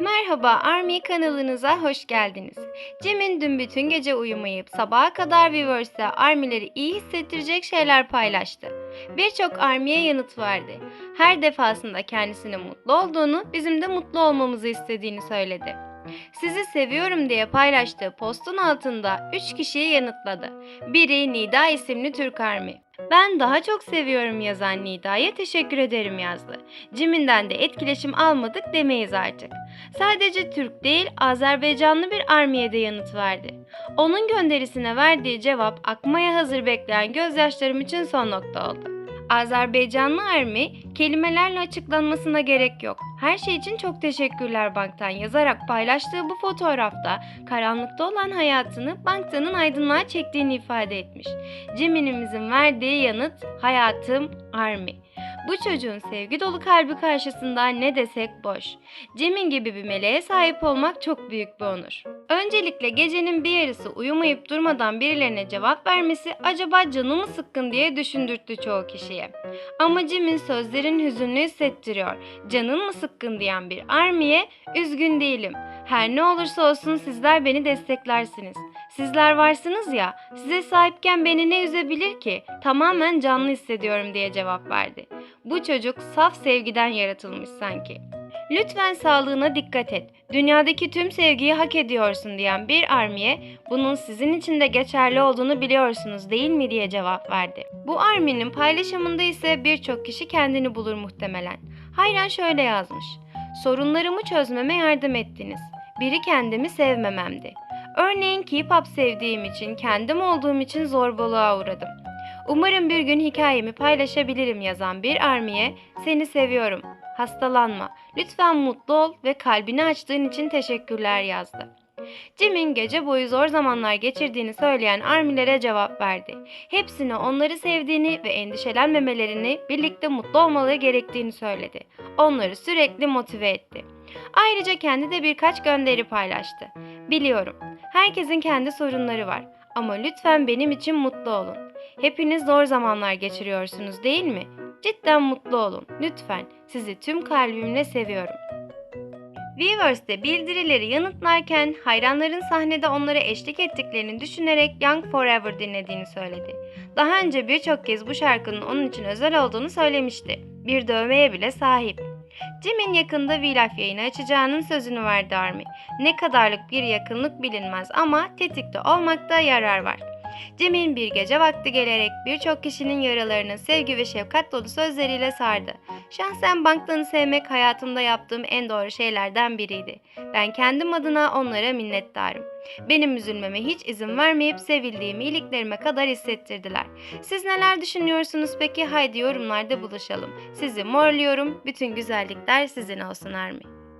Merhaba Army kanalınıza hoş geldiniz. Cem'in dün bütün gece uyumayıp sabaha kadar Weverse'de Army'leri iyi hissettirecek şeyler paylaştı. Birçok Army'ye yanıt verdi. Her defasında kendisinin mutlu olduğunu, bizim de mutlu olmamızı istediğini söyledi. Sizi seviyorum diye paylaştığı postun altında 3 kişiyi yanıtladı. Biri Nida isimli Türk Army. Ben daha çok seviyorum yazan Nida'ya teşekkür ederim yazdı. Cim'inden de etkileşim almadık demeyiz artık. Sadece Türk değil Azerbaycanlı bir armiye de yanıt verdi. Onun gönderisine verdiği cevap akmaya hazır bekleyen gözyaşlarım için son nokta oldu. Azerbaycanlı Army kelimelerle açıklanmasına gerek yok. Her şey için çok teşekkürler Bank'tan yazarak paylaştığı bu fotoğrafta karanlıkta olan hayatını Bank'tanın aydınlığa çektiğini ifade etmiş. Cemil'imizin verdiği yanıt hayatım Army. Bu çocuğun sevgi dolu kalbi karşısında ne desek boş. Cem'in gibi bir meleğe sahip olmak çok büyük bir onur. Öncelikle gecenin bir yarısı uyumayıp durmadan birilerine cevap vermesi acaba canı mı sıkkın diye düşündürttü çoğu kişiye. Ama Cem'in sözlerin hüzünlü hissettiriyor. Canın mı sıkkın diyen bir armiye üzgün değilim. Her ne olursa olsun sizler beni desteklersiniz. Sizler varsınız ya, size sahipken beni ne üzebilir ki? Tamamen canlı hissediyorum diye cevap verdi. Bu çocuk saf sevgiden yaratılmış sanki. Lütfen sağlığına dikkat et. Dünyadaki tüm sevgiyi hak ediyorsun diyen bir armiye bunun sizin için de geçerli olduğunu biliyorsunuz değil mi diye cevap verdi. Bu arminin paylaşımında ise birçok kişi kendini bulur muhtemelen. Hayran şöyle yazmış. Sorunlarımı çözmeme yardım ettiniz. Biri kendimi sevmememdi. Örneğin K-pop sevdiğim için, kendim olduğum için zorbalığa uğradım. Umarım bir gün hikayemi paylaşabilirim yazan bir armiye seni seviyorum. Hastalanma. Lütfen mutlu ol ve kalbini açtığın için teşekkürler yazdı. Cem'in gece boyu zor zamanlar geçirdiğini söyleyen armilere cevap verdi. Hepsine onları sevdiğini ve endişelenmemelerini, birlikte mutlu olmaları gerektiğini söyledi. Onları sürekli motive etti. Ayrıca kendi de birkaç gönderi paylaştı. Biliyorum, herkesin kendi sorunları var ama lütfen benim için mutlu olun. Hepiniz zor zamanlar geçiriyorsunuz değil mi? Cidden mutlu olun. Lütfen. Sizi tüm kalbimle seviyorum. Weverse'de bildirileri yanıtlarken hayranların sahnede onlara eşlik ettiklerini düşünerek Young Forever dinlediğini söyledi. Daha önce birçok kez bu şarkının onun için özel olduğunu söylemişti. Bir dövmeye bile sahip. Cem'in yakında V-Life yayını açacağının sözünü verdi Army. Ne kadarlık bir yakınlık bilinmez ama tetikte olmakta yarar var. Cem'in bir gece vakti gelerek birçok kişinin yaralarını sevgi ve şefkat dolu sözleriyle sardı. Şahsen banktanı sevmek hayatımda yaptığım en doğru şeylerden biriydi. Ben kendim adına onlara minnettarım. Benim üzülmeme hiç izin vermeyip sevildiğimi iyiliklerime kadar hissettirdiler. Siz neler düşünüyorsunuz peki? Haydi yorumlarda buluşalım. Sizi morluyorum. Bütün güzellikler sizin olsun Army.